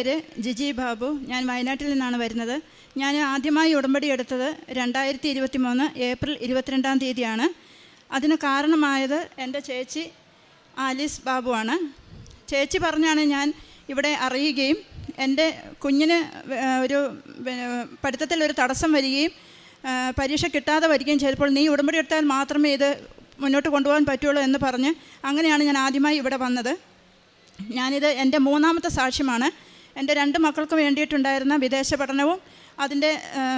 പേര് ജിജി ബാബു. ഞാൻ വയനാട്ടിൽ നിന്നാണ് വരുന്നത്. ഞാൻ ആദ്യമായി ഉടമ്പടി എടുത്തത് രണ്ടായിരത്തി ഇരുപത്തി മൂന്ന് ഏപ്രിൽ ഇരുപത്തിരണ്ടാം തീയതിയാണ്. അതിന് കാരണമായത് എന്റെ ചേച്ചി ആലീസ് ബാബുവാണ്. ചേച്ചി പറഞ്ഞാണ് ഞാൻ ഇവിടെ അറിയുകയും എന്റെ കുഞ്ഞിന് ഒരു പഠിത്തത്തിൽ ഒരു തടസ്സം വരികയും പരീക്ഷ കിട്ടാതെ വരികയും ചെയ്തപ്പോൾ നീ ഉടമ്പടി എടുത്താൽ മാത്രമേ ഇത് മുന്നോട്ട് കൊണ്ടുപോകാൻ പറ്റുള്ളൂ എന്ന് പറഞ്ഞ് അങ്ങനെയാണ് ഞാൻ ആദ്യമായി ഇവിടെ വന്നത്. ഞാനിത് എന്റെ മൂന്നാമത്തെ സാക്ഷ്യമാണ്. എന്റെ രണ്ട് മക്കൾക്ക് വേണ്ടിയിട്ടുണ്ടായിരുന്ന വിദേശ പഠനവും അതിന്റെ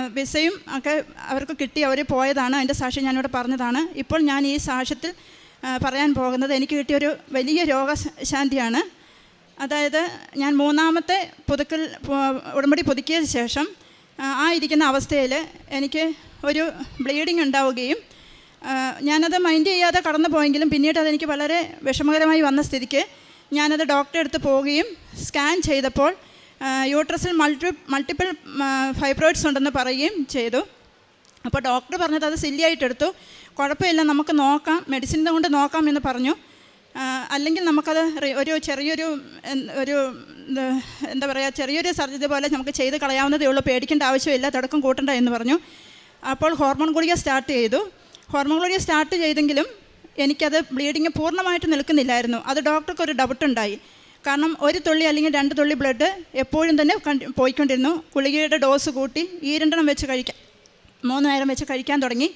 വിസയും ഒക്കെ അവർക്ക് കിട്ടി അവർ പോയതാണ്. അതിന്റെ സാക്ഷ്യം ഞാനിവിടെ പറഞ്ഞതാണ്. ഇപ്പോൾ ഞാൻ ഈ സാക്ഷ്യത്തിൽ പറയാൻ പോകുന്നത് എനിക്ക് കിട്ടിയൊരു വലിയ രോഗശാന്തിയാണ്. അതായത് ഞാൻ മൂന്നാമത്തെ പുതുക്കൽ ഉടമ്പടി പുതുക്കിയ ശേഷം ആ, ഇരിക്കുന്ന അവസ്ഥയിൽ എനിക്ക് ഒരു ബ്ലീഡിങ് ഉണ്ടാവുകയും ഞാനത് മൈൻഡ് ചെയ്യാതെ കടന്നു പോയെങ്കിലും പിന്നീട് അതെനിക്ക് വളരെ വിഷമകരമായി വന്ന സ്ഥിതിക്ക് ഞാനത് ഡോക്ടറെ അടുത്ത് പോവുകയും സ്കാൻ ചെയ്തപ്പോൾ യൂട്രസിൽ മൾട്ടി മൾട്ടിപ്പിൾ ഫൈബ്രോയിഡ്സ് ഉണ്ടെന്ന് പറയുകയും ചെയ്തു. അപ്പോൾ ഡോക്ടർ പറഞ്ഞത് അത് സില്ലിയായിട്ടെടുത്തു കുഴപ്പമില്ല നമുക്ക് നോക്കാം മെഡിസിൻ കൊണ്ട് നോക്കാം എന്ന് പറഞ്ഞു. അല്ലെങ്കിൽ നമുക്കത് ഒരു ചെറിയൊരു ഒരു എന്താ പറയുക ചെറിയൊരു സർജറി പോലെ നമുക്ക് ചെയ്ത് കളയാവുന്നതേ ഉള്ളൂ പേടിക്കേണ്ട ആവശ്യമില്ല തുടക്കം കൂട്ടണ്ട എന്ന് പറഞ്ഞു. അപ്പോൾ ഹോർമോൺ ഗുളിക സ്റ്റാർട്ട് ചെയ്തു. ഹോർമോൺ ഗുളിക സ്റ്റാർട്ട് ചെയ്തെങ്കിലും എനിക്കത് ബ്ലീഡിങ് പൂർണമായിട്ട് നിൽക്കുന്നില്ലായിരുന്നു. അത് ഡോക്ടർക്ക് ഒരു ഡൗട്ട് ഉണ്ടായി. കാരണം ഒരു തുള്ളി അല്ലെങ്കിൽ രണ്ട് തുള്ളി ബ്ലഡ് എപ്പോഴും തന്നെ കണ്ടി- പോയിക്കൊണ്ടിരുന്നു. ഗുളികയുടെ ഡോസ് കൂട്ടി ഈ രണ്ടെണ്ണം വെച്ച് കഴിക്കാൻ മൂന്ന് നേരം വെച്ച് കഴിക്കാൻ തുടങ്ങി.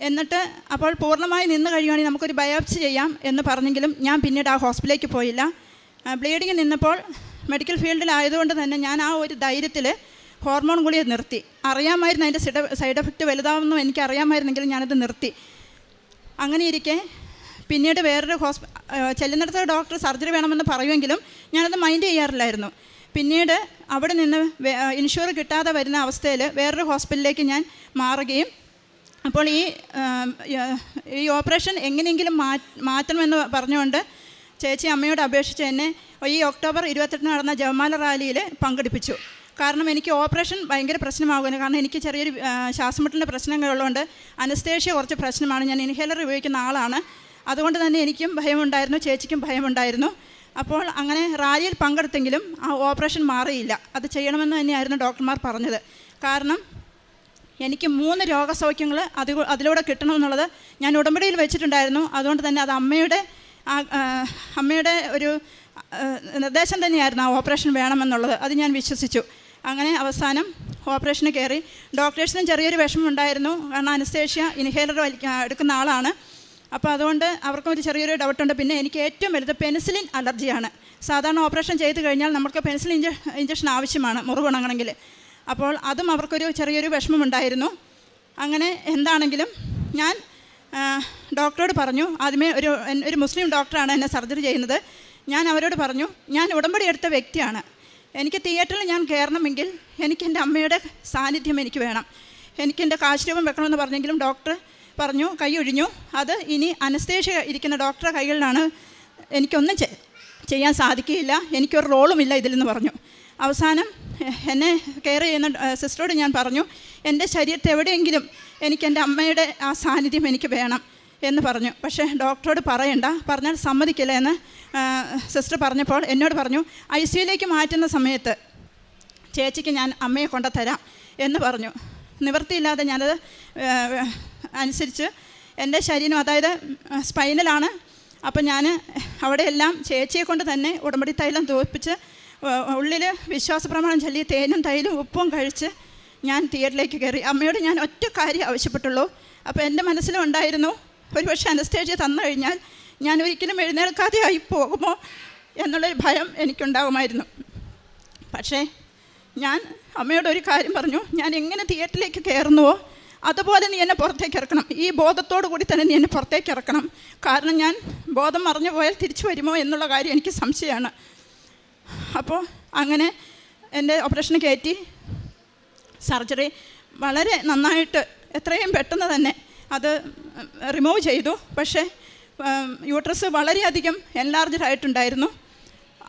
എന്നിട്ട് അപ്പോൾ പൂർണമായി നിന്ന് കഴിയുവാണെങ്കിൽ നമുക്കൊരു ബയോപ്സി ചെയ്യാം എന്ന് പറഞ്ഞെങ്കിലും ഞാൻ പിന്നീട് ആ ഹോസ്പിറ്റലിലേക്ക് പോയില്ല. ബ്ലീഡിങ് നിന്നപ്പോൾ മെഡിക്കൽ ഫീൽഡിലായതുകൊണ്ട് തന്നെ ഞാൻ ആ ഒരു ധൈര്യത്തിൽ ഹോർമോൺ ഗുളിക നിർത്തി. അറിയാമായിരുന്നു അതിന്റെ സിഡ എഫക്റ്റ് വലുതാവുന്നു എനിക്ക് അറിയാമായിരുന്നെങ്കിലും ഞാനത് നിർത്തി. അങ്ങനെ ഇരിക്കെ പിന്നീട് വേറൊരു ഹോസ്പി ചെല്ലുന്നിടത്ത് ഡോക്ടർ സർജറി വേണമെന്ന് പറയുമെങ്കിലും ഞാനത് മൈൻഡ് ചെയ്യാറില്ലായിരുന്നു. പിന്നീട് അവിടെ നിന്ന് ഇൻഷുർ കിട്ടാതെ വരുന്ന അവസ്ഥയിൽ വേറൊരു ഹോസ്പിറ്റലിലേക്ക് ഞാൻ മാറുകയും അപ്പോൾ ഈ ഈ ഓപ്പറേഷൻ എങ്ങനെയെങ്കിലും മാറ്റണമെന്ന് പറഞ്ഞുകൊണ്ട് ചേച്ചി അമ്മയോട് അപേക്ഷിച്ച് എന്നെ ഈ ഒക്ടോബർ ഇരുപത്തെട്ടിന് നടന്ന ജവമാല റാലിയിൽ പങ്കെടുപ്പിച്ചു. കാരണം എനിക്ക് ഓപ്പറേഷൻ ഭയങ്കര പ്രശ്നമാകുന്നു. കാരണം എനിക്ക് ചെറിയൊരു ശ്വാസമുട്ടിന്റെ പ്രശ്നങ്ങളുള്ളതുകൊണ്ട് അനസ്തേഷ്യ കുറച്ച് പ്രശ്നമാണ്. ഞാൻ ഇൻഹേലർ ഉപയോഗിക്കുന്ന ആളാണ്. അതുകൊണ്ട് തന്നെ എനിക്കും ഭയമുണ്ടായിരുന്നു ചേച്ചിക്കും ഭയമുണ്ടായിരുന്നു. അപ്പോൾ അങ്ങനെ റാലിയിൽ പങ്കെടുത്തെങ്കിലും ആ ഓപ്പറേഷൻ മാറിയില്ല. അത് ചെയ്യണമെന്ന് തന്നെയായിരുന്നു ഡോക്ടർമാർ പറഞ്ഞത്. കാരണം എനിക്ക് മൂന്ന് രോഗസൗഖ്യങ്ങൾ അത് അതിലൂടെ കിട്ടണമെന്നുള്ളത് ഞാൻ ഉടമ്പടിയിൽ വെച്ചിട്ടുണ്ടായിരുന്നു. അതുകൊണ്ട് തന്നെ അത് അമ്മയുടെ അമ്മയുടെ ഒരു നിർദ്ദേശം തന്നെയായിരുന്നു ആ ഓപ്പറേഷൻ വേണമെന്നുള്ളത്. അത് ഞാൻ വിശ്വസിച്ചു. അങ്ങനെ അവസാനം ഓപ്പറേഷന് കയറി. ഡോക്ടേഴ്സിനും ചെറിയൊരു വിഷമമുണ്ടായിരുന്നു. കാരണം അനസ്തേഷ്യ ഇൻഹേലർ എടുക്കുന്ന ആളാണ്. അപ്പോൾ അതുകൊണ്ട് അവർക്കും ഒരു ചെറിയൊരു ഡൗട്ടുണ്ട് പിന്നെ എനിക്ക് ഏറ്റവും വലുത് പെൻസിലിൻ അലർജിയാണ് സാധാരണ ഓപ്പറേഷൻ ചെയ്ത് കഴിഞ്ഞാൽ നമുക്ക് പെൻസിലിൻ ഇഞ്ച ഇഞ്ചക്ഷൻ ആവശ്യമാണ് മുറിവുണങ്ങണമെങ്കിൽ. അപ്പോൾ അതും അവർക്കൊരു ചെറിയൊരു വിഷമമുണ്ടായിരുന്നു. അങ്ങനെ എന്താണെങ്കിലും ഞാൻ ഡോക്ടറോട് പറഞ്ഞു ആദ്യമേ ഒരു ഒരു മുസ്ലിം ഡോക്ടറാണ് എന്നെ സർജറി ചെയ്യുന്നത്. ഞാൻ അവരോട് പറഞ്ഞു ഞാൻ ഉടമ്പടി എടുത്ത വ്യക്തിയാണ്. എനിക്ക് തിയേറ്ററിൽ ഞാൻ കയറണമെങ്കിൽ എനിക്ക് എന്റെ അമ്മയുടെ സാന്നിധ്യം എനിക്ക് വേണം. എനിക്ക് കാശ് രൂപം വെക്കണമെന്ന് പറഞ്ഞെങ്കിലും ഡോക്ടർ പറഞ്ഞു കൈ ഒഴിഞ്ഞു. അത് ഇനി അനസ്തേഷ്യ ഇരിക്കുന്ന ഡോക്ടറെ കൈകളിലാണ് എനിക്കൊന്നും ചെയ്യാൻ സാധിക്കുകയില്ല. എനിക്കൊരു റോളുമില്ല ഇതിലെന്ന് പറഞ്ഞു. അവസാനം എന്നെ കെയർ ചെയ്യുന്ന സിസ്റ്ററോട് ഞാൻ പറഞ്ഞു എന്റെ ശരീരത്തെ എവിടെയെങ്കിലും എനിക്ക് എന്റെ അമ്മയുടെ ആ സാന്നിധ്യം എനിക്ക് വേണം എന്ന് പറഞ്ഞു. പക്ഷേ ഡോക്ടറോട് പറയണ്ട. പറഞ്ഞാൽ സമ്മതിക്കില്ല എന്ന് സിസ്റ്റർ പറഞ്ഞപ്പോൾ എന്നോട് പറഞ്ഞു ഐ സിയിലേക്ക് മാറ്റുന്ന സമയത്ത് ചേച്ചിക്ക് ഞാൻ അമ്മയെ കൊണ്ടുതരാം എന്ന് പറഞ്ഞു. നിവൃത്തിയില്ലാതെ ഞാനത് അനുസരിച്ച് എന്റെ ശരീരം അതായത് സ്പൈനലാണ്. അപ്പം ഞാൻ അവിടെയെല്ലാം ചേച്ചിയെ കൊണ്ട് തന്നെ ഉടമ്പടി തൈലം തോൽപ്പിച്ച് ഉള്ളിൽ വിശ്വാസപ്രമാണം ചൊല്ലി തേനും തൈലും ഉപ്പും കഴിച്ച് ഞാൻ തിയേറ്ററിലേക്ക് കയറി. അമ്മയോട് ഞാൻ ഒറ്റ കാര്യം ആവശ്യപ്പെട്ടുള്ളൂ. അപ്പോൾ എന്റെ മനസ്സിലും ഉണ്ടായിരുന്നു ഒരു പക്ഷേ അനസ്തേഷ്യ തന്നു കഴിഞ്ഞാൽ ഞാൻ ഒരിക്കലും എഴുന്നേൽക്കാതെ ആയി പോകുമോ എന്നുള്ളൊരു ഭയം എനിക്കുണ്ടാകുമായിരുന്നു പക്ഷേ ഞാൻ അമ്മയോട് ഒരു കാര്യം പറഞ്ഞു. ഞാൻ എങ്ങനെ തിയേറ്ററിലേക്ക് കയറുന്നുവോ അതുപോലെ നീ എന്നെ പുറത്തേക്ക് ഇറക്കണം. ഈ ബോധത്തോടു കൂടി തന്നെ നീ എന്നെ പുറത്തേക്ക് ഇറക്കണം. കാരണം ഞാൻ ബോധം മറഞ്ഞു പോയാൽ തിരിച്ചു വരുമോ എന്നുള്ള കാര്യം എനിക്ക് സംശയമാണ്. അപ്പോൾ അങ്ങനെ എന്റെ ഓപ്പറേഷന് കയറ്റി. സർജറി വളരെ നന്നായിട്ട് എത്രയും പെട്ടെന്ന് തന്നെ അത് റിമൂവ് ചെയ്തു. പക്ഷേ യൂട്രസ് വളരെയധികം എൻലാർജ്ഡ് ആയിട്ടുണ്ടായിരുന്നു.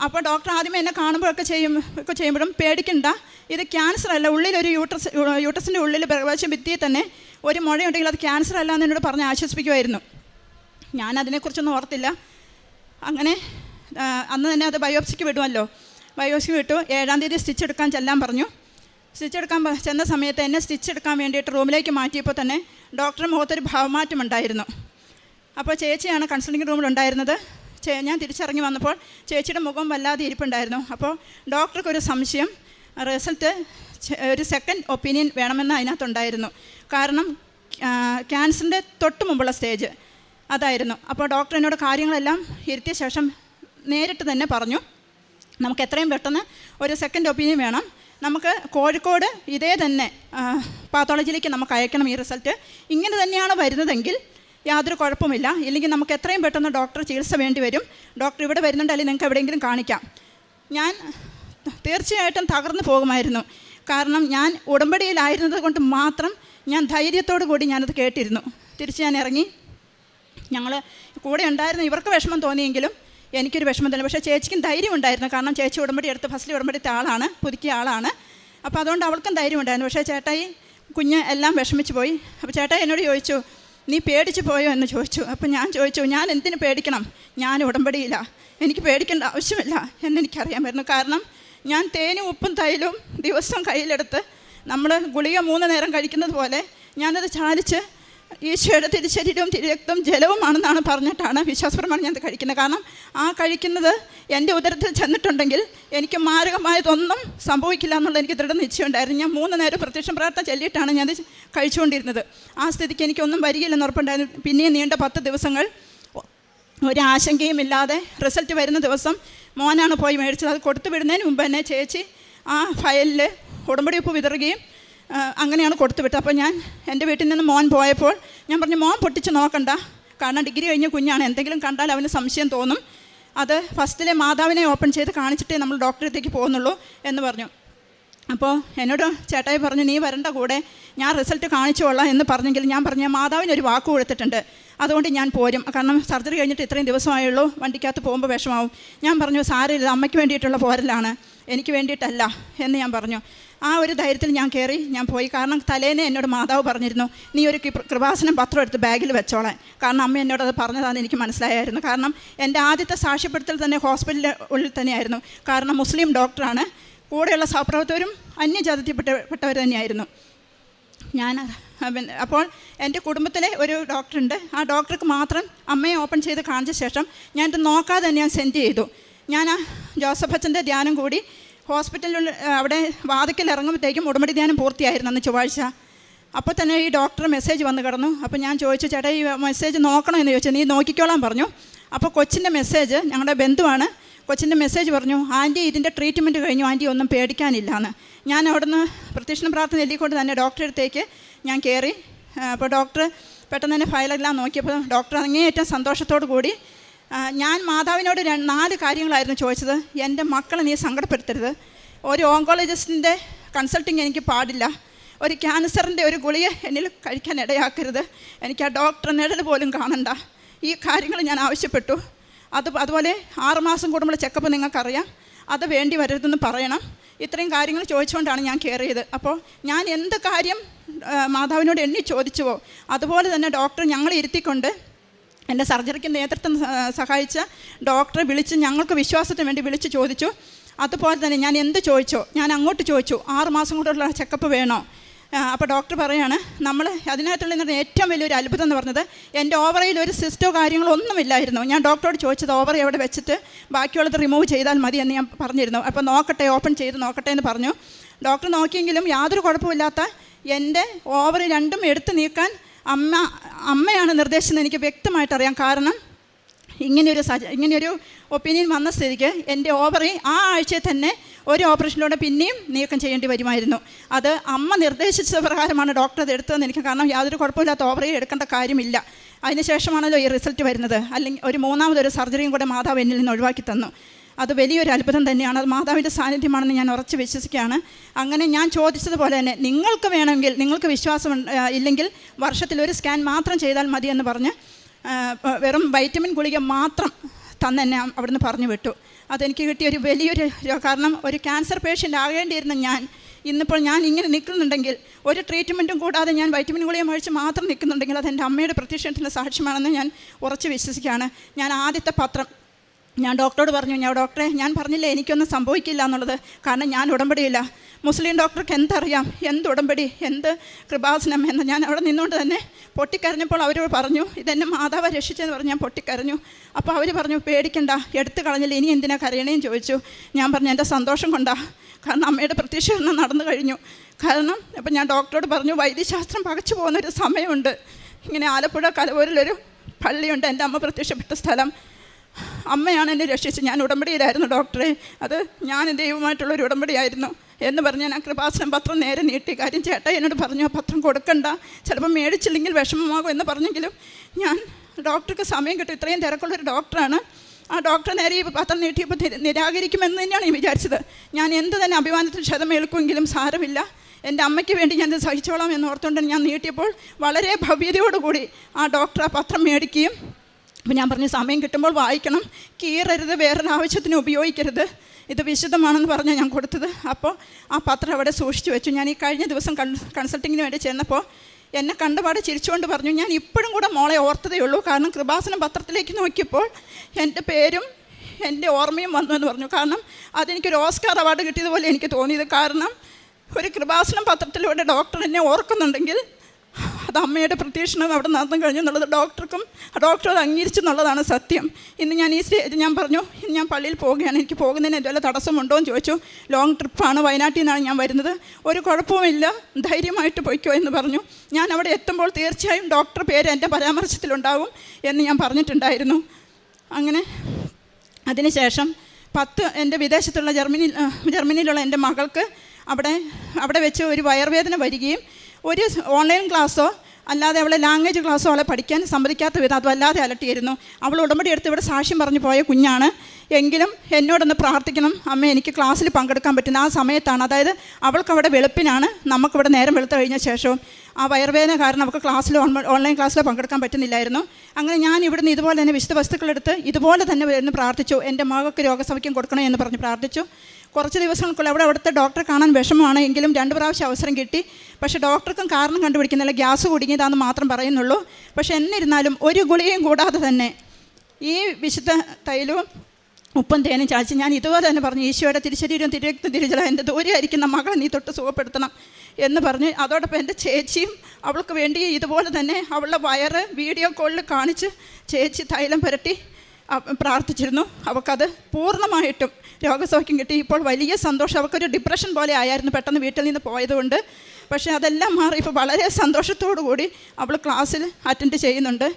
അപ്പോൾ ഡോക്ടർ ആദ്യമേ എന്നെ കാണുമ്പോഴൊക്കെ ചെയ്യും ഒക്കെ ചെയ്യുമ്പോഴും പേടിക്കണ്ട. ഇത് ക്യാൻസർ അല്ല ഉള്ളിലൊരു യൂട്രസ് യൂട്രസിന്റെ ഉള്ളിൽ പ്രവേശം ഭിത്തിയിൽ തന്നെ ഒരു മുഴയുണ്ടെങ്കിൽ അത് ക്യാൻസർ അല്ല എന്ന് എന്നോട് പറഞ്ഞ് ആശ്വസിപ്പിക്കുമായിരുന്നു. ഞാൻ അതിനെക്കുറിച്ചൊന്നും ഓർത്തില്ല. അങ്ങനെ അന്ന് തന്നെ അത് ബയോപ്സിക്ക് വിടുമല്ലോ. ബയോപ്സിക്ക് വിട്ടു ഏഴാം തീയതി സ്റ്റിച്ച് എടുക്കാൻ ചെല്ലാൻ പറഞ്ഞു. സ്റ്റിച്ച് എടുക്കാൻ ചെന്ന സമയത്ത് എന്നെ സ്റ്റിച്ച് എടുക്കാൻ വേണ്ടിയിട്ട് റൂമിലേക്ക് മാറ്റിയപ്പോൾ തന്നെ ഡോക്ടറുടെ മുഖത്തൊരു ഭാവമാറ്റം ഉണ്ടായിരുന്നു അപ്പോൾ ചേച്ചിയാണ് കൺസൾട്ടിങ് റൂമിൽ ഉണ്ടായിരുന്നത്. ഞാൻ തിരിച്ചിറങ്ങി വന്നപ്പോൾ ചേച്ചിയുടെ മുഖം വല്ലാതെ ഇരിപ്പുണ്ടായിരുന്നു. അപ്പോൾ ഡോക്ടർക്ക് ഒരു സംശയം. റിസൾട്ട് ഒരു സെക്കൻഡ് ഒപ്പീനിയൻ വേണമെന്ന് അതിനകത്തുണ്ടായിരുന്നു. കാരണം ക്യാൻസറിന്റെ തൊട്ട് മുമ്പുള്ള സ്റ്റേജ് അതായിരുന്നു. അപ്പോൾ ഡോക്ടർ എന്നോട് കാര്യങ്ങളെല്ലാം ഇരുത്തിയ ശേഷം നേരിട്ട് തന്നെ പറഞ്ഞു നമുക്ക് എത്രയും പെട്ടെന്ന് ഒരു സെക്കൻഡ് ഒപ്പീനിയൻ വേണം. നമുക്ക് കോഴിക്കോട് ഇതേ തന്നെ പാത്തോളജിയിലേക്ക് നമുക്ക് അയക്കണം ഈ റിസൾട്ട്. ഇങ്ങനെ തന്നെയാണ് വരുന്നതെങ്കിൽ യാതൊരു കുഴപ്പമില്ല. ഇല്ലെങ്കിൽ നമുക്ക് എത്രയും പെട്ടെന്ന് ഡോക്ടർ ചികിത്സ വേണ്ടി വരും. ഡോക്ടർ ഇവിടെ വരുന്നുണ്ട് അല്ലെങ്കിൽ നിങ്ങൾക്ക് എവിടെയെങ്കിലും കാണിക്കാം. ഞാൻ തീർച്ചയായിട്ടും തകർന്നു പോകുമായിരുന്നു. കാരണം ഞാൻ ഉടമ്പടിയിലായിരുന്നത് കൊണ്ട് മാത്രം ഞാൻ ധൈര്യത്തോടു കൂടി ഞാനത് കേട്ടിരുന്നു. തിരിച്ച് ഞാൻ ഇറങ്ങി. ഞങ്ങൾ കൂടെ ഉണ്ടായിരുന്നു ഇവർക്ക് വിഷമം തോന്നിയെങ്കിലും എനിക്കൊരു വിഷമം തന്നെ. പക്ഷേ ചേച്ചിക്കും ധൈര്യം ഉണ്ടായിരുന്നു. കാരണം ചേച്ചി ഉടമ്പടി എടുത്ത് ഫസ്റ്റ് ഉടമ്പടിത്തെ ആളാണ് പുതുക്കിയ ആളാണ്. അപ്പോൾ അതുകൊണ്ട് അവൾക്കും ധൈര്യം ഉണ്ടായിരുന്നു. പക്ഷേ ചേട്ടായി കുഞ്ഞ് എല്ലാം വിഷമിച്ച് പോയി. അപ്പോൾ ചേട്ടായി എന്നോട് ചോദിച്ചു നീ പേടിച്ചു പോയോ എന്ന് ചോദിച്ചു. അപ്പം ഞാൻ ചോദിച്ചു ഞാൻ എന്തിനു പേടിക്കണം? ഞാൻ ഉടമ്പടിയില്ല എനിക്ക് പേടിക്കേണ്ട ആവശ്യമില്ല എന്നെനിക്കറിയാമായിരുന്നു കാരണം ഞാൻ തേനും ഉപ്പും തൈലും ദിവസം കയ്യിലെടുത്ത് നമ്മൾ ഗുളിക മൂന്ന് നേരം കഴിക്കുന്നത് പോലെ ഞാനത് ചാലിച്ച് ഈശോയുടെ തിരിശരീരവും തിരുരക്തവും ജലവുമാണെന്നാണ് പറഞ്ഞിട്ടാണ് വിശ്വാസപരമാണ് ഞാൻ കഴിക്കുന്നത്. കാരണം ആ കഴിക്കുന്നത് എന്റെ ഉദരത്തിൽ ചെന്നിട്ടുണ്ടെങ്കിൽ എനിക്ക് മാരകമായതൊന്നും സംഭവിക്കില്ല എന്നുള്ള എനിക്ക് ദൃഢ നിശ്ചയമുണ്ടായിരുന്നു. ഞാൻ മൂന്ന് നേരം പ്രത്യക്ഷം പ്രാർത്ഥന ചൊല്ലിയിട്ടാണ് ഞാൻ കഴിച്ചുകൊണ്ടിരുന്നത്. ആ സ്ഥിതിക്ക് എനിക്കൊന്നും വരികയില്ലെന്ന് ഉറപ്പുണ്ടായിരുന്നു. പിന്നെയും നീണ്ട പത്ത് ദിവസങ്ങൾ ഒരാശങ്കയും ഇല്ലാതെ റിസൾട്ട് വരുന്ന ദിവസം മോനാണ് പോയി മേടിച്ചത്. അത് കൊടുത്തു വിടുന്നതിന് മുമ്പ് തന്നെ ചേച്ചി ആ ഫയലിൽ ഉടമ്പടി ഉപ്പ് വിതറുകയും അങ്ങനെയാണ് കൊടുത്തു വിട്ടത്. അപ്പോൾ ഞാൻ എന്റെ വീട്ടിൽ നിന്ന് മോൻ പോയപ്പോൾ ഞാൻ പറഞ്ഞു മോൻ പൊട്ടിച്ച് നോക്കണ്ട. കാരണം ഡിഗ്രി കഴിഞ്ഞ കുഞ്ഞാണ്. എന്തെങ്കിലും കണ്ടാൽ അവന് സംശയം തോന്നും. അത് ഫസ്റ്റിലെ മാതാവിനെ ഓപ്പൺ ചെയ്ത് കാണിച്ചിട്ടേ നമ്മൾ ഡോക്ടറത്തേക്ക് പോകുന്നുള്ളൂ എന്ന് പറഞ്ഞു. അപ്പോൾ എന്നോട് ചേട്ടായി പറഞ്ഞു നീ വരണ്ട കൂടെ. ഞാൻ റിസൾട്ട് കാണിച്ചോളാം എന്ന് പറഞ്ഞെങ്കിൽ ഞാൻ പറഞ്ഞു മാതാവിന് ഒരു വാക്ക് കൊടുത്തിട്ടുണ്ട്. അതുകൊണ്ട് ഞാൻ പോരും. കാരണം സർജറി കഴിഞ്ഞിട്ട് ഇത്രയും ദിവസമായുള്ളൂ. വണ്ടിക്കകത്ത് പോകുമ്പോൾ വിഷമാവും. ഞാൻ പറഞ്ഞു സാരമില്ല. അമ്മയ്ക്ക് വേണ്ടിയിട്ടുള്ള പോരലാണ്. എനിക്ക് വേണ്ടിയിട്ടല്ല. എന്ന് ഞാൻ പറഞ്ഞു. ആ ഒരു ധൈര്യത്തിൽ ഞാൻ കയറി ഞാൻ പോയി. കാരണം തലേനെ എന്നോട് മാതാവ് പറഞ്ഞിരുന്നു നീ ഒരു കൃപ- കൃപാസനം പത്രം എടുത്ത് ബാഗിൽ വെച്ചോളാൻ. കാരണം അമ്മ എന്നോട് അത് പറഞ്ഞതാണെന്ന് എനിക്ക് മനസ്സിലായായിരുന്നു. കാരണം എന്റെ ആദ്യത്തെ സാക്ഷ്യപ്പെടുത്തൽ തന്നെ ഹോസ്പിറ്റലിന്റെ ഉള്ളിൽ തന്നെയായിരുന്നു. കാരണം മുസ്ലിം ഡോക്ടറാണ്. കൂടെയുള്ള സഹപ്രവർത്തകരും അന്യജാതിപ്പെട്ട പെട്ടവർ തന്നെയായിരുന്നു. ഞാൻ അപ്പോൾ എന്റെ കുടുംബത്തിലെ ഒരു ഡോക്ടറുണ്ട്. ആ ഡോക്ടർക്ക് മാത്രം അമ്മയെ ഓപ്പൺ ചെയ്ത് കാണിച്ച ശേഷം ഞാൻ ഇത് നോക്കാതെ തന്നെ ഞാൻ സെൻഡ് ചെയ്തു. ഞാൻ ആ ജോസഫ് അച്ഛന്റെ ധ്യാനം കൂടി ഹോസ്പിറ്റലിൽ അവിടെ വാതിക്കൽ ഇറങ്ങുമ്പോഴത്തേക്കും ഉടമടി ധ്യാനം പൂർത്തിയായിരുന്നു അന്ന് ചൊവ്വാഴ്ച. അപ്പോൾ തന്നെ ഈ ഡോക്ടർ മെസ്സേജ് വന്ന് കിടന്നു. അപ്പോൾ ഞാൻ ചോദിച്ചു ചേട്ടാ ഈ മെസ്സേജ് നോക്കണോ എന്ന് ചോദിച്ചു. നീ നോക്കിക്കോളാൻ പറഞ്ഞു. അപ്പോൾ കൊച്ചിന്റെ മെസ്സേജ് ഞങ്ങളുടെ ബന്ധുവാണ് കൊച്ചിന്റെ മെസ്സേജ് പറഞ്ഞു ആന്റി ഇതിന്റെ ട്രീറ്റ്മെന്റ് കഴിഞ്ഞു. ആന്റി ഒന്നും പേടിക്കാനില്ല എന്ന് ഞാൻ അവിടുന്ന് പ്രത്യക്ഷണ പ്രാർത്ഥന എല്ലിക്കൊണ്ട് തന്നെ ഡോക്ടറെ അടുത്തേക്ക് ഞാൻ കയറി അപ്പോൾ ഡോക്ടർ പെട്ടെന്ന് തന്നെ ഫയലെല്ലാം നോക്കിയപ്പോൾ ഡോക്ടർ അങ്ങേയറ്റം സന്തോഷത്തോടു കൂടി ഞാൻ മാതാവിനോട് നാല് കാര്യങ്ങളായിരുന്നു ചോദിച്ചത്. എന്റെ മക്കളെ നീ സങ്കടപ്പെടുത്തരുത്. ഒരു ഓങ്കോളജിസ്റ്റിന്റെ കൺസൾട്ടിങ് എനിക്ക് പാടില്ല. ഒരു ക്യാൻസറിന്റെ ഒരു ഗുളിയെ എന്നിൽ കഴിക്കാൻ ഇടയാക്കരുത്. എനിക്ക് ആ ഡോക്ടർ നിഴൽ പോലും കാണണ്ട. ഈ കാര്യങ്ങൾ ഞാൻ ആവശ്യപ്പെട്ടു. അത് അതുപോലെ ആറുമാസം കൂടുമ്പോൾ ചെക്കപ്പ് നിങ്ങൾക്കറിയാം. അത് വേണ്ടി വരരുതെന്ന് പറയണം. ഇത്രയും കാര്യങ്ങൾ ചോദിച്ചുകൊണ്ടാണ് ഞാൻ കയറിയത്. അപ്പോൾ ഞാൻ എന്ത് കാര്യം മാതാവിനോട് എണ്ണി ചോദിച്ചുവോ? അതുപോലെ തന്നെ ഡോക്ടർ ഞങ്ങളെ ഇരുത്തിക്കൊണ്ട് എന്റെ സർജറിക്ക് നേതൃത്വം സഹായിച്ച ഡോക്ടറെ വിളിച്ച് ഞങ്ങൾക്ക് വിശ്വാസത്തിന് വേണ്ടി വിളിച്ച് ചോദിച്ചു. അതുപോലെ തന്നെ ഞാൻ എന്ത് ചോദിച്ചോ ഞാൻ അങ്ങോട്ട് ചോദിച്ചു ആറ് മാസം കൊണ്ടുള്ള ചെക്കപ്പ് വേണോ? അപ്പോൾ ഡോക്ടർ പറയാണ് നമ്മൾ അതിനകത്തുള്ള ഏറ്റവും വലിയൊരു അത്ഭുതം എന്ന് പറഞ്ഞത് എന്റെ ഓവറയിൽ ഒരു സിസ്റ്റോ കാര്യങ്ങളോ ഒന്നുമില്ലായിരുന്നു. ഞാൻ ഡോക്ടറോട് ചോദിച്ചത് ഓവറി എവിടെ വെച്ചിട്ട് ബാക്കിയുള്ളത് റിമൂവ് ചെയ്താൽ മതി എന്ന് ഞാൻ പറഞ്ഞിരുന്നു. അപ്പോൾ നോക്കട്ടെ ഓപ്പൺ ചെയ്ത് നോക്കട്ടെ എന്ന് പറഞ്ഞു. ഡോക്ടർ നോക്കിയെങ്കിലും യാതൊരു കുഴപ്പമില്ലാത്ത എന്റെ ഓവറി രണ്ടും എടുത്ത് നീക്കാൻ അമ്മ അമ്മയാണ് നിർദ്ദേശിച്ചത് എനിക്ക് വ്യക്തമായിട്ട് അറിയാം. കാരണം ഇങ്ങനെയൊരു സജ ഇങ്ങനെയൊരു ഒപ്പീനിയൻ വന്ന സ്ഥിതിക്ക് എന്റെ ഓവറി ആ ആഴ്ചയിൽ തന്നെ ഒരു ഓപ്പറേഷനിലൂടെ പിന്നെയും നീക്കം ചെയ്യേണ്ടി വരുമായിരുന്നു. അത് അമ്മ നിർദ്ദേശിച്ച പ്രകാരമാണ് ഡോക്ടർ അത് എടുത്തതെന്ന് എനിക്ക് കാരണം യാതൊരു കുഴപ്പമില്ലാത്ത ഓവറി എടുക്കേണ്ട കാര്യമില്ല. അതിനുശേഷമാണല്ലോ ഈ റിസൾട്ട് വരുന്നത്. അല്ലെങ്കിൽ ഒരു മൂന്നാമതൊരു സർജറിയും കൂടെ മാതാവ് എന്നിൽ നിന്ന് ഒഴിവാക്കി തന്നു. അത് വലിയൊരു അത്ഭുതം തന്നെയാണ്. അത് മാതാവിന്റെ സാന്നിധ്യമാണെന്ന് ഞാൻ ഉറച്ച് വിശ്വസിക്കുകയാണ്. അങ്ങനെ ഞാൻ ചോദിച്ചതുപോലെ തന്നെ നിങ്ങൾക്ക് വേണമെങ്കിൽ നിങ്ങൾക്ക് വിശ്വാസം ഇല്ലെങ്കിൽ വർഷത്തിൽ ഒരു സ്കാൻ മാത്രം ചെയ്താൽ മതി എന്ന് പറഞ്ഞ് വെറും വൈറ്റമിൻ ഗുളിക മാത്രം തന്നെ അവിടുന്ന് പറഞ്ഞു വിട്ടു. അതെനിക്ക് കിട്ടിയ ഒരു വലിയൊരു കാരണം ഒരു ക്യാൻസർ പേഷ്യന്റ് ആകേണ്ടിയിരുന്ന ഞാൻ ഇന്നിപ്പോൾ ഞാൻ ഇങ്ങനെ നിൽക്കുന്നുണ്ടെങ്കിൽ ഒരു ട്രീറ്റ്മെന്റും കൂടാതെ ഞാൻ വൈറ്റമിൻ ഗുളിക മേടിച്ച് മാത്രം നിൽക്കുന്നുണ്ടെങ്കിൽ അത് എന്റെ അമ്മയുടെ പ്രത്യക്ഷത്തിന്റെ സാക്ഷ്യമാണെന്ന് ഞാൻ ഉറച്ച് വിശ്വസിക്കുകയാണ്. ഞാൻ ആദ്യത്തെ പത്രം ഞാൻ ഡോക്ടറോട് പറഞ്ഞു ഞാൻ ഡോക്ടറെ ഞാൻ പറഞ്ഞില്ലേ എനിക്കൊന്നും സംഭവിക്കില്ല എന്നുള്ളത്? കാരണം ഞാൻ ഉടമ്പടിയില്ല. മുസ്ലിം ഡോക്ടർക്ക് എന്തറിയാം? എന്ത് ഉടമ്പടി? എന്ത് കൃപാസനം? എന്ന് ഞാൻ അവിടെ നിന്നുകൊണ്ട് തന്നെ പൊട്ടിക്കരഞ്ഞപ്പോൾ അവരോട് പറഞ്ഞു ഇതെന്നെ മാതാവ് രക്ഷിച്ചെന്ന് പറഞ്ഞു ഞാൻ പൊട്ടിക്കരഞ്ഞു. അപ്പോൾ അവർ പറഞ്ഞു പേടിക്കണ്ട എടുത്തു കളഞ്ഞില്ല? ഇനി എന്തിനാ കരയണേയും ചോദിച്ചു. ഞാൻ പറഞ്ഞു എന്റെ സന്തോഷം കൊണ്ടാ. കാരണം അമ്മയുടെ പ്രത്യക്ഷീകരണം നടന്നു കഴിഞ്ഞു. കാരണം അപ്പം ഞാൻ ഡോക്ടറോട് പറഞ്ഞു വൈദ്യശാസ്ത്രം പകച്ചു പോകുന്നൊരു സമയമുണ്ട്. ഇങ്ങനെ ആലപ്പുഴ കലവൂരിലൊരു പള്ളിയുണ്ട്. എന്റെ അമ്മ പ്രത്യക്ഷപ്പെട്ട സ്ഥലം. അമ്മയാണ് എന്നെ രക്ഷിച്ചത് ഞാൻ ഉടമ്പടിയിലായിരുന്നു ഡോക്ടറെ. അത് ഞാൻ ദൈവമായിട്ടുള്ള ഒരു ഉടമ്പടിയായിരുന്നു എന്ന് പറഞ്ഞ് ഞാൻ കൃപാസനം പത്രം നേരെ നീട്ടി. കാര്യം ചേട്ടാ എന്നോട് പറഞ്ഞു ആ പത്രം കൊടുക്കണ്ട. ചിലപ്പോൾ മേടിച്ചില്ലെങ്കിൽ വിഷമമാകും എന്ന് പറഞ്ഞെങ്കിലും ഞാൻ ഡോക്ടർക്ക് സമയം കിട്ടും. ഇത്രയും തിരക്കുള്ളൊരു ഡോക്ടറാണ്. ആ ഡോക്ടർ നേരെ ഈ പത്രം നീട്ടിയപ്പോൾ നിര- നിരാകരിക്കുമെന്ന് തന്നെയാണ് ഞാൻ വിചാരിച്ചത്. ഞാൻ എന്ത് തന്നെ അഭിമാനത്തിൽ ക്ഷതമേൽക്കുമെങ്കിലും സാരമില്ല. എന്റെ അമ്മയ്ക്ക് വേണ്ടി ഞാൻ സഹിച്ചോളാം എന്ന് ഓർത്തുകൊണ്ട് ഞാൻ നീട്ടിയപ്പോൾ വളരെ ഭവ്യതയോടുകൂടി ആ ഡോക്ടർ ആ പത്രം മേടിക്കുകയും അപ്പോൾ ഞാൻ പറഞ്ഞു സമയം കിട്ടുമ്പോൾ വായിക്കണം. കീറരുത് വേറൊരു ആവശ്യത്തിന് ഉപയോഗിക്കരുത്. ഇത് വിശുദ്ധമാണെന്ന് പറഞ്ഞ് ഞാൻ കൊടുത്തത്. അപ്പോൾ ആ പത്രം അവിടെ സൂക്ഷിച്ചു വെച്ചു. ഞാൻ ഈ കഴിഞ്ഞ ദിവസം കൺ കൺസൾട്ടിങ്ങിന് വേണ്ടി ചെന്നപ്പോൾ എന്നെ കണ്ടപാട് ചിരിച്ചുകൊണ്ട് പറഞ്ഞു ഞാൻ ഇപ്പോഴും കൂടെ മോളെ ഓർത്തതേ ഉള്ളൂ. കാരണം കൃപാസനം പത്രത്തിലേക്ക് നോക്കിയപ്പോൾ എന്റെ പേരും എന്റെ ഓർമ്മയും വന്നു എന്ന് പറഞ്ഞു. കാരണം അതെനിക്കൊരു ഓസ്കാർ അവാർഡ് കിട്ടിയതുപോലെ എനിക്ക് തോന്നിയത്. കാരണം ഒരു കൃപാസനം പത്രത്തിലൂടെ ഡോക്ടർ എന്നെ ഓർക്കുന്നുണ്ടെങ്കിൽ അത് അമ്മയുടെ പ്രത്യക്ഷണം അവിടെ നടന്നു കഴിഞ്ഞു എന്നുള്ളത് ഡോക്ടർക്കും ഡോക്ടർ അത് അംഗീകരിച്ചു എന്നുള്ളതാണ് സത്യം. ഇന്ന് ഞാൻ ഈ സ്റ്റേജ് ഞാൻ പറഞ്ഞു ഞാൻ പള്ളിയിൽ പോവുകയാണ് എനിക്ക് പോകുന്നതിന് എന്തെങ്കിലും തടസ്സമുണ്ടോ എന്ന് ചോദിച്ചു. ലോങ് ട്രിപ്പാണ് വയനാട്ടിൽ നിന്നാണ് ഞാൻ വരുന്നത്. ഒരു കുഴപ്പവുമില്ല ധൈര്യമായിട്ട് പോയിക്കോ എന്ന് പറഞ്ഞു. ഞാൻ അവിടെ എത്തുമ്പോൾ തീർച്ചയായും ഡോക്ടർ പേര് എന്റെ പരാമർശത്തിലുണ്ടാവും എന്ന് ഞാൻ പറഞ്ഞിട്ടുണ്ടായിരുന്നു. അങ്ങനെ അതിനുശേഷം പത്ത് എന്റെ വിദേശത്തുള്ള ജർമ്മനി ജർമ്മനിയിലുള്ള എന്റെ മകൾക്ക് അവിടെ അവിടെ വെച്ച് ഒരു വയർവേദന വരികയും ഒരു ഓൺലൈൻ ക്ലാസ്സോ അല്ലാതെ അവളെ ലാംഗ്വേജ് ക്ലാസ്സോ അവളെ പഠിക്കാൻ സമ്മതിക്കാത്ത വിധം അത് വല്ലാതെ അലട്ടിയിരുന്നു. അവൾ ഉടമ്പടി എടുത്ത് ഇവിടെ സാക്ഷ്യം പറഞ്ഞു പോയ കുഞ്ഞാണ്. എങ്കിലും എന്നോടൊന്ന് പ്രാർത്ഥിക്കണം. അമ്മ എനിക്ക് ക്ലാസ്സിൽ പങ്കെടുക്കാൻ പറ്റുന്ന ആ സമയത്താണ്. അതായത് അവൾക്ക് അവിടെ വെളുപ്പിനാണ്. നമുക്കിവിടെ നേരം വെളുത്ത് കഴിഞ്ഞ ശേഷവും. ആ വയർവേദന കാരണം അവൾക്ക് ക്ലാസ്സിൽ ഓൺലൈൻ ക്ലാസ്സിൽ പങ്കെടുക്കാൻ പറ്റുന്നില്ലായിരുന്നു. അങ്ങനെ ഞാൻ ഇവിടുന്ന് ഇതുപോലെ തന്നെ വിശുദ്ധ വസ്തുക്കളെടുത്ത് ഇതുപോലെ തന്നെ വരുന്ന പ്രാർത്ഥിച്ചു. എന്റെ മകൾക്ക് രോഗസൗഖ്യം കൊടുക്കണേ എന്ന് പറഞ്ഞ് പ്രാർത്ഥിച്ചു. കുറച്ച് ദിവസങ്ങൾക്കുള്ള അവിടെ അവിടുത്തെ ഡോക്ടറെ കാണാൻ വിഷമമാണ്. എങ്കിലും രണ്ട് പ്രാവശ്യം അവസരം കിട്ടി. പക്ഷേ ഡോക്ടർക്കും കാരണം കണ്ടുപിടിക്കുന്നില്ല. ഗ്യാസ് കുടുങ്ങിയതാണെന്ന് മാത്രം പറയുന്നുള്ളൂ. പക്ഷേ എന്നിരുന്നാലും ഒരു ഗുളികയും കൂടാതെ തന്നെ ഈ വിശുദ്ധ തൈലവും ഉപ്പും തേനും ചാച്ചി ഞാൻ ഇതുപോലെ തന്നെ പറഞ്ഞു ഈശോയുടെ തിരിശരീരം തിരുരക്തം തിരിച്ചല എന്റെ ദൂരെയായിരിക്കുന്ന മകളെ നീ തൊട്ട് സുഖപ്പെടുത്തണം എന്ന് പറഞ്ഞ് അതോടൊപ്പം എന്റെ ചേച്ചിയും അവൾക്ക് വേണ്ടി ഇതുപോലെ തന്നെ അവളുടെ വയറ് വീഡിയോ കോളിൽ കാണിച്ച് ചേച്ചി തൈലം പുരട്ടി പ്രാർത്ഥിച്ചിരുന്നു. അവൾക്കത് പൂർണമായിട്ടും രോഗസൗഖ്യം കിട്ടി. ഇപ്പോൾ വലിയ സന്തോഷം. അവൾക്കൊരു ഡിപ്രഷൻ പോലെ ആയിരുന്നു പെട്ടെന്ന് വീട്ടിൽ നിന്ന് പോയതുകൊണ്ട്. പക്ഷേ അതെല്ലാം മാറി. ഇപ്പോൾ വളരെ സന്തോഷത്തോടു കൂടി അവൾ ക്ലാസ്സിൽ അറ്റൻഡ് ചെയ്യുന്നുണ്ട്.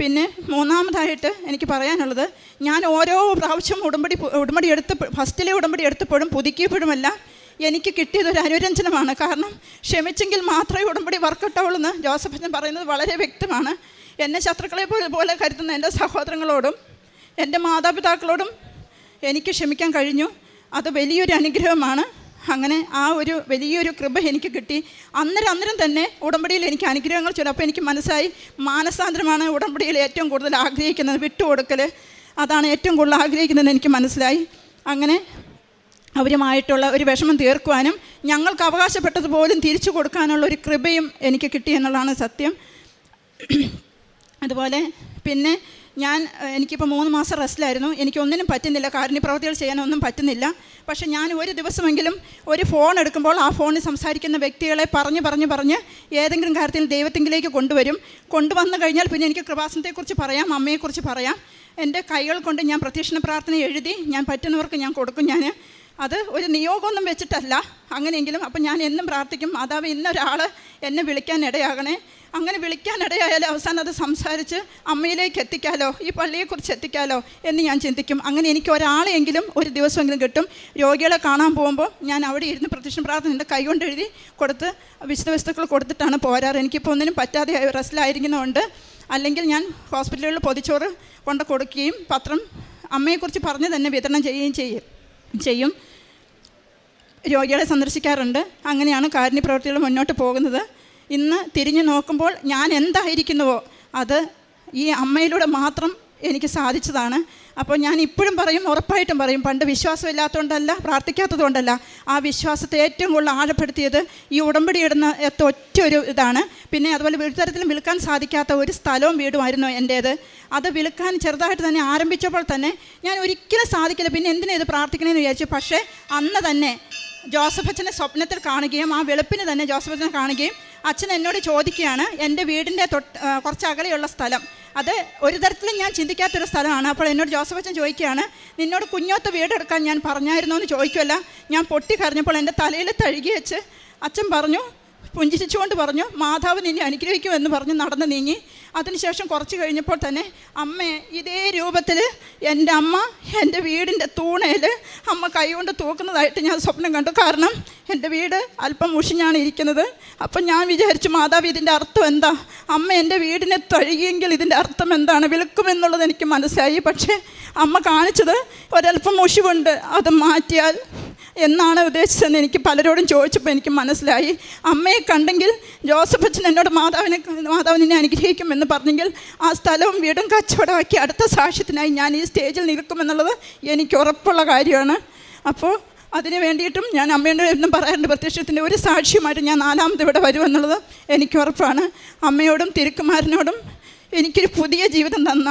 പിന്നെ മൂന്നാമതായിട്ട് എനിക്ക് പറയാനുള്ളത് ഞാൻ ഓരോ പ്രാവശ്യം ഉടമ്പടി ഉടമ്പടി എടുത്ത് ഫസ്റ്റിലെ ഉടമ്പടി എടുത്തപ്പോഴും പുതുക്കിയപ്പോഴുമല്ല എനിക്ക് കിട്ടിയത് ഒരു അനുരഞ്ജനമാണ്. കാരണം ക്ഷമിച്ചെങ്കിൽ മാത്രമേ ഉടമ്പടി വർക്കൗട്ടാവുള്ളൂ എന്ന് ജോസഫ് അച്ഛൻ പറയുന്നത് വളരെ വ്യക്തമാണ്. എന്നെ ശത്രുക്കളെ പോലെ കരുതുന്ന എന്റെ സഹോദരങ്ങളോടും എന്റെ മാതാപിതാക്കളോടും എനിക്ക് ക്ഷമിക്കാൻ കഴിഞ്ഞു. അത് വലിയൊരു അനുഗ്രഹമാണ്. അങ്ങനെ ആ ഒരു വലിയൊരു കൃപ എനിക്ക് കിട്ടി. അന്നേരം അന്നേരം തന്നെ ഉടമ്പടിയിൽ എനിക്ക് അനുഗ്രഹങ്ങൾ ചൊല്ലും. അപ്പോൾ എനിക്ക് മനസ്സായി മാനസാന്തരമാണ് ഉടമ്പടിയിൽ ഏറ്റവും കൂടുതൽ ആഗ്രഹിക്കുന്നത്. വിട്ടുകൊടുക്കൽ അതാണ് ഏറ്റവും കൂടുതൽ ആഗ്രഹിക്കുന്നതെന്ന് എനിക്ക് മനസ്സിലായി. അങ്ങനെ അവരുമായിട്ടുള്ള ഒരു വിഷമം തീർക്കുവാനും ഞങ്ങൾക്ക് അവകാശപ്പെട്ടതുപോലും തിരിച്ചു കൊടുക്കാനുള്ള ഒരു കൃപയും എനിക്ക് കിട്ടി എന്നുള്ളതാണ് സത്യം. അതുപോലെ പിന്നെ ഞാൻ എനിക്കിപ്പോൾ മൂന്ന് മാസം റെസ്റ്റിലായിരുന്നു. എനിക്ക് ഒന്നിനും പറ്റുന്നില്ല. കാരുണ്യ പ്രവർത്തികൾ ചെയ്യാനൊന്നും പറ്റുന്നില്ല. പക്ഷേ ഞാൻ ഒരു ദിവസമെങ്കിലും ഒരു ഫോൺ എടുക്കുമ്പോൾ ആ ഫോണിൽ സംസാരിക്കുന്ന വ്യക്തികളെ പറഞ്ഞ് പറഞ്ഞ് പറഞ്ഞ് ഏതെങ്കിലും കാര്യത്തിൽ ദൈവത്തിങ്കിലേക്ക് കൊണ്ടുവരും. കൊണ്ടുവന്നു കഴിഞ്ഞാൽ പിന്നെ എനിക്ക് കൃപാസനത്തെക്കുറിച്ച് പറയാം അമ്മയെക്കുറിച്ച് പറയാം. എന്റെ കൈകൾ കൊണ്ട് ഞാൻ പ്രത്യക്ഷണ പ്രാർത്ഥന എഴുതി ഞാൻ പറ്റുന്നവർക്ക് ഞാൻ കൊടുക്കും. ഞാൻ അത് ഒരു നിയോഗമൊന്നും വെച്ചിട്ടല്ല. അങ്ങനെയെങ്കിലും അപ്പം ഞാൻ എന്നും പ്രാർത്ഥിക്കും മാതാവ് ഇന്നൊരാൾ എന്നെ വിളിക്കാൻ ഇടയാകണേ. അങ്ങനെ വിളിക്കാൻ ഇടയായാൽ അവസാനം അത് സംസാരിച്ച് അമ്മയിലേക്ക് എത്തിക്കാലോ ഈ പള്ളിയെക്കുറിച്ച് എത്തിക്കാലോ എന്ന് ഞാൻ ചിന്തിക്കും. അങ്ങനെ എനിക്ക് ഒരാളെങ്കിലും ഒരു ദിവസമെങ്കിലും കിട്ടും. രോഗികളെ കാണാൻ പോകുമ്പോൾ ഞാൻ അവിടെ ഇരുന്ന് പ്രത്യക്ഷം പ്രാർത്ഥന എന്റെ കൈ കൊണ്ട് എഴുതി കൊടുത്ത് വിശുദ്ധ വസ്തുക്കൾ കൊടുത്തിട്ടാണ് പോരാറ്. എനിക്കിപ്പോൾ ഒന്നിനും പറ്റാതെ റെസ്റ്റിലായിരിക്കുന്നതുകൊണ്ട് അല്ലെങ്കിൽ ഞാൻ ഹോസ്പിറ്റലുകളിൽ പൊതിച്ചോറ് കൊണ്ട് കൊടുക്കുകയും പത്രം അമ്മയെക്കുറിച്ച് പറഞ്ഞ് തന്നെ വിതരണം ചെയ്യുകയും ചെയ്യും. ചെയ്യും. രോഗികളെ സന്ദർശിക്കാറുണ്ട്. അങ്ങനെയാണ് കാരുണ്യ പ്രവർത്തികൾ മുന്നോട്ട് പോകുന്നത്. ഇന്ന് തിരിഞ്ഞു നോക്കുമ്പോൾ ഞാൻ എന്തായിരിക്കുന്നുവോ? അത് ഈ അമ്മയിലൂടെ മാത്രം എനിക്ക് സാധിച്ചതാണ്. അപ്പോൾ ഞാൻ ഇപ്പോഴും പറയും ഉറപ്പായിട്ടും പറയും പണ്ട് വിശ്വാസമില്ലാത്തതുകൊണ്ടല്ല പ്രാർത്ഥിക്കാത്തതുകൊണ്ടല്ല. ആ വിശ്വാസത്തെ ഏറ്റവും കൂടുതൽ ആഴപ്പെടുത്തിയത് ഈ ഉടമ്പടി ഇടുന്ന ഒറ്റ ഒരു ഇതാണ്. പിന്നെ അതുപോലെ ഒരു തരത്തിലും വിൽക്കാൻ സാധിക്കാത്ത ഒരു സ്ഥലവും വീടുമായിരുന്നു എന്റേത്. അത് വിൽക്കാൻ ചെറുതായിട്ട് തന്നെ ആരംഭിച്ചപ്പോൾ തന്നെ ഞാൻ ഒരിക്കലും സാധിക്കില്ല. പിന്നെ എന്തിനാ ഇത് പ്രാർത്ഥിക്കണമെന്ന് വിചാരിച്ചു. പക്ഷേ അന്ന് തന്നെ ജോസഫ് അച്ഛനെ സ്വപ്നത്തിൽ കാണുകയും ആ വെളുപ്പിന് തന്നെ ജോസഫ് അച്ഛനെ കാണുകയും അച്ഛൻ എന്നോട് ചോദിക്കുകയാണ് എന്റെ വീടിന്റെ തൊട്ട് കുറച്ച് അകലെയുള്ള സ്ഥലം. അത് ഒരു തരത്തിലും ഞാൻ ചിന്തിക്കാത്തൊരു സ്ഥലമാണ്. അപ്പോൾ എന്നോട് ജോസഫ് അച്ഛൻ ചോദിക്കുകയാണ് നിന്നോട് കുഞ്ഞോത്ത് വീടെടുക്കാൻ ഞാൻ പറഞ്ഞായിരുന്നോ? എന്ന് ചോദിക്കുമല്ല ഞാൻ പൊട്ടി കരഞ്ഞപ്പോൾ എന്റെ തലയിൽ തഴുകി വെച്ച് അച്ഛൻ പറഞ്ഞു പുഞ്ചിരിച്ചുകൊണ്ട് പറഞ്ഞു മാതാവ് നിന്നെ അനുഗ്രഹിക്കുമെന്ന് പറഞ്ഞ് നടന്ന് നീങ്ങി. അതിനുശേഷം കുറച്ച് കഴിഞ്ഞപ്പോൾ തന്നെ അമ്മേ ഇതേ രൂപത്തിൽ എന്റെ അമ്മ എന്റെ വീടിന്റെ തൂണയിൽ അമ്മ കൈകൊണ്ട് തൂക്കുന്നതായിട്ട് ഞാൻ സ്വപ്നം കണ്ടു. കാരണം എന്റെ വീട് അല്പം മുഷിഞ്ഞാണ് ഇരിക്കുന്നത്. അപ്പം ഞാൻ വിചാരിച്ചു മാതാവ് ഇതിന്റെ അർത്ഥം എന്താ? അമ്മ എന്റെ വീടിനെ തഴുകിയെങ്കിൽ ഇതിന്റെ അർത്ഥം എന്താണ്? വിൽക്കുമെന്നുള്ളത് എനിക്ക് മനസ്സിലായി. പക്ഷേ അമ്മ കാണിച്ചത് ഒരല്പം മുഷിവുണ്ട്. അത് മാറ്റിയാൽ എന്നാണ് ഉദ്ദേശിച്ചതെന്ന് എനിക്ക് പലരോടും ചോദിച്ചപ്പോൾ എനിക്ക് മനസ്സിലായി. അമ്മയെ കണ്ടെങ്കിൽ ജോസഫ് അച്ഛൻ എന്നോട് മാതാവിനെ മാതാവിനെ അനുഗ്രഹിക്കുമെന്ന് പറഞ്ഞെങ്കിൽ ആ സ്ഥലവും വീടും കച്ചവടമാക്കി അടുത്ത സാക്ഷ്യത്തിനായി ഞാൻ ഈ സ്റ്റേജിൽ നിൽക്കുമെന്നുള്ളത് എനിക്ക് ഉറപ്പുള്ള കാര്യമാണ്. അപ്പോൾ അതിന് വേണ്ടിയിട്ടും ഞാൻ അമ്മയുടെ എന്നും പറയാറുണ്ട് പ്രത്യക്ഷത്തിന്റെ ഒരു സാക്ഷ്യമായിട്ട് ഞാൻ നാലാമത് ഇവിടെ വരുമെന്നുള്ളത് എനിക്ക് ഉറപ്പാണ്. അമ്മയോടും തിരുക്കുമാരനോടും എനിക്കൊരു പുതിയ ജീവിതം തന്ന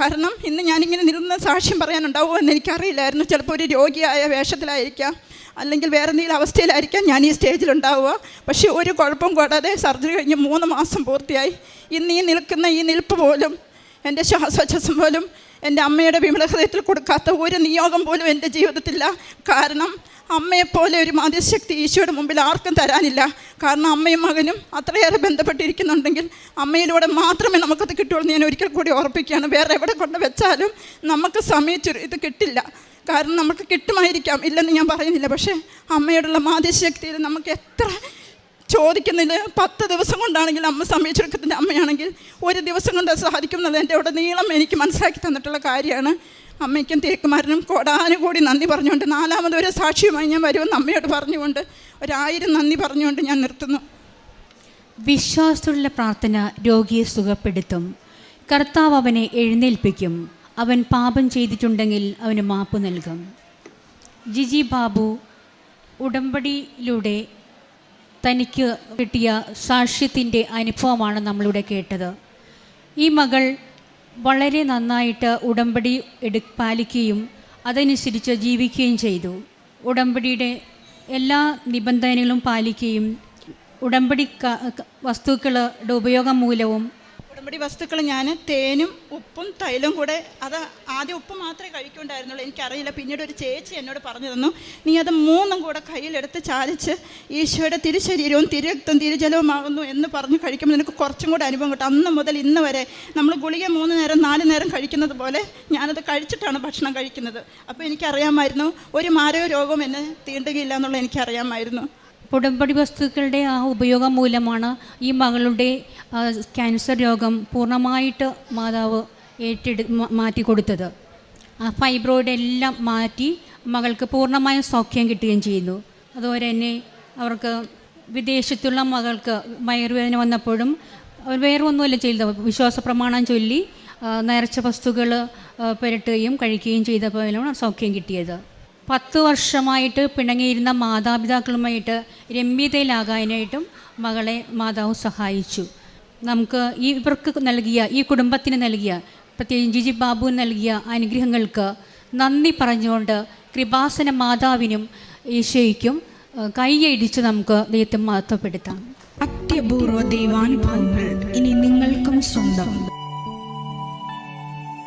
കാരണം ഇന്ന് ഞാനിങ്ങനെ നിന്ന് സാക്ഷ്യം പറയാനുണ്ടാവുമോ എന്ന് എനിക്കറിയില്ലായിരുന്നു. ചിലപ്പോൾ ഒരു രോഗിയായ വേഷത്തിലായിരിക്കാം. അല്ലെങ്കിൽ വേറെ എന്തെങ്കിലും അവസ്ഥയിലായിരിക്കാം ഞാൻ ഈ സ്റ്റേജിലുണ്ടാവുക. പക്ഷേ ഒരു കുഴപ്പം കൂടാതെ സർജറി കഴിഞ്ഞ് മൂന്ന് മാസം പൂർത്തിയായി. ഇന്ന് ഈ നിൽക്കുന്ന ഈ നിൽപ്പ് പോലും എന്റെ ശ്വാസോച്ഛ്വാസം പോലും എന്റെ അമ്മയുടെ വിമല ഹൃദയത്തിൽ കൊടുക്കാത്ത ഒരു നിയോഗം പോലും എന്റെ ജീവിതത്തിലില്ല. കാരണം അമ്മയെപ്പോലെ ഒരു മതിശക്തി ഈശോയുടെ മുമ്പിൽ ആർക്കും തരാനില്ല. കാരണം അമ്മയും മകനും അത്രയേറെ ബന്ധപ്പെട്ടിരിക്കുന്നുണ്ടെങ്കിൽ അമ്മയിലൂടെ മാത്രമേ നമുക്കത് കിട്ടുള്ളൂ ഞാൻ ഒരിക്കൽ കൂടി ഓർപ്പിക്കുകയാണ്. വേറെ എവിടെ കൊണ്ട് വെച്ചാലും നമുക്ക് സമയത്ത് ഇത് കിട്ടില്ല. കാരണം നമുക്ക് കിട്ടുമായിരിക്കാം. ഇല്ലെന്ന് ഞാൻ പറയുന്നില്ല. പക്ഷേ അമ്മയോടുള്ള മാതൃശക്തിയിൽ നമുക്ക് എത്ര ചോദിക്കുന്നില്ല പത്ത് ദിവസം കൊണ്ടാണെങ്കിൽ അമ്മ സമയച്ചെടുക്കത്തിന്റെ അമ്മയാണെങ്കിൽ ഒരു ദിവസം കൊണ്ട് അത് സാധിക്കും എന്നുള്ളത് എന്റെ അവിടെ നീളം എനിക്ക് മനസ്സിലാക്കി തന്നിട്ടുള്ള കാര്യമാണ്. അമ്മയ്ക്കും തിരക്കുമാരനും കോടാനുകൂടി നന്ദി പറഞ്ഞുകൊണ്ട് നാലാമത് ഒരു സാക്ഷിയുമായി ഞാൻ വരുമെന്ന് അമ്മയോട് പറഞ്ഞുകൊണ്ട് ഒരായിരം നന്ദി പറഞ്ഞുകൊണ്ട് ഞാൻ നിർത്തുന്നു. വിശ്വാസത്തിലുള്ള പ്രാർത്ഥന രോഗിയെ സുഖപ്പെടുത്തും. കർത്താവ് അവനെ എഴുന്നേൽപ്പിക്കും. അവൻ പാപം ചെയ്തിട്ടുണ്ടെങ്കിൽ അവന് മാപ്പ് നൽകും. ജിജി ബാബു ഉടമ്പടിയിലൂടെ തനിക്ക് കിട്ടിയ സാക്ഷ്യത്തിന്റെ അനുഭവമാണ് നമ്മളിവിടെ കേട്ടത്. ഈ മകൾ വളരെ നന്നായിട്ട് ഉടമ്പടി എടു പാലിക്കുകയും അതനുസരിച്ച് ജീവിക്കുകയും ചെയ്തു. ഉടമ്പടിയുടെ എല്ലാ നിബന്ധനകളും പാലിക്കുകയും ഉടമ്പടി വസ്തുക്കളുടെ ഉപയോഗം മൂലവും ഉടമ്പടി വസ്തുക്കൾ ഞാൻ തേനും ഉപ്പും തൈലും കൂടെ അത് ആദ്യം ഉപ്പ് മാത്രമേ കഴിക്കുന്നുണ്ടായിരുന്നുള്ളൂ. എനിക്കറിയില്ല. പിന്നീട് ഒരു ചേച്ചി എന്നോട് പറഞ്ഞു തന്നു നീ അത് മൂന്നും കൂടെ കയ്യിലെടുത്ത് ചാലിച്ച് ഈശോയുടെ തിരുശരീരവും തിരുരക്തം തിരുജലവുമാകുന്നു എന്ന് പറഞ്ഞ് കഴിക്കുമ്പോൾ നിനക്ക് കുറച്ചും കൂടെ അനുഭവം കിട്ടും. അന്ന് മുതൽ ഇന്ന് വരെ നമ്മൾ ഗുളിക മൂന്ന് നേരം നാല് നേരം കഴിക്കുന്നത് പോലെ ഞാനത് കഴിച്ചിട്ടാണ് ഭക്ഷണം കഴിക്കുന്നത്. അപ്പോൾ എനിക്കറിയാമായിരുന്നു ഒരു മാരക രോഗം എന്നെ തീണ്ടുകയില്ല എന്നുള്ളത് എനിക്കറിയാമായിരുന്നു. ഉടമ്പടി വസ്തുക്കളുടെ ആ ഉപയോഗം മൂലമാണ് ഈ മകളുടെ ക്യാൻസർ രോഗം പൂർണമായിട്ട് മാതാവ് ഏറ്റെടു മാറ്റി കൊടുത്തത് ആ ഫൈബ്രോയിഡ് എല്ലാം മാറ്റി മകൾക്ക് പൂർണമായ സൗഖ്യം കിട്ടുകയും ചെയ്യുന്നു. അതുപോലെ തന്നെ അവർക്ക് വിദേശത്തുള്ള മകൾക്ക് വയറുവേദന വന്നപ്പോഴും അവർ വേറെ ഒന്നുമല്ല ചെയ്ത വിശ്വാസ പ്രമാണം ചൊല്ലി നേർച്ച വസ്തുക്കൾ പുരട്ടുകയും കഴിക്കുകയും ചെയ്തപ്പോഴാണ് സൗഖ്യം കിട്ടിയത്. പത്ത് വർഷമായിട്ട് പിണങ്ങിയിരുന്ന മാതാപിതാക്കളുമായിട്ട് രമ്യതയിലാകാനായിട്ടും മകളെ മാതാവ് സഹായിച്ചു. നമുക്ക് ഈ ഇവർക്ക് നൽകിയ ഈ കുടുംബത്തിന് നൽകിയ പ്രത്യേകിച്ച് ജിജി ബാബു നൽകിയ അനുഗ്രഹങ്ങൾക്ക് നന്ദി പറഞ്ഞുകൊണ്ട് കൃപാസന മാതാവിനും ഈശോയ്ക്കും കൈയടിച്ച് നമുക്ക് ദൈവത്തെ മഹത്വപ്പെടുത്താം. അത്യപൂർവ ദൈവാനുഭവങ്ങൾ ഇനി നിങ്ങൾക്കും സ്വന്തം.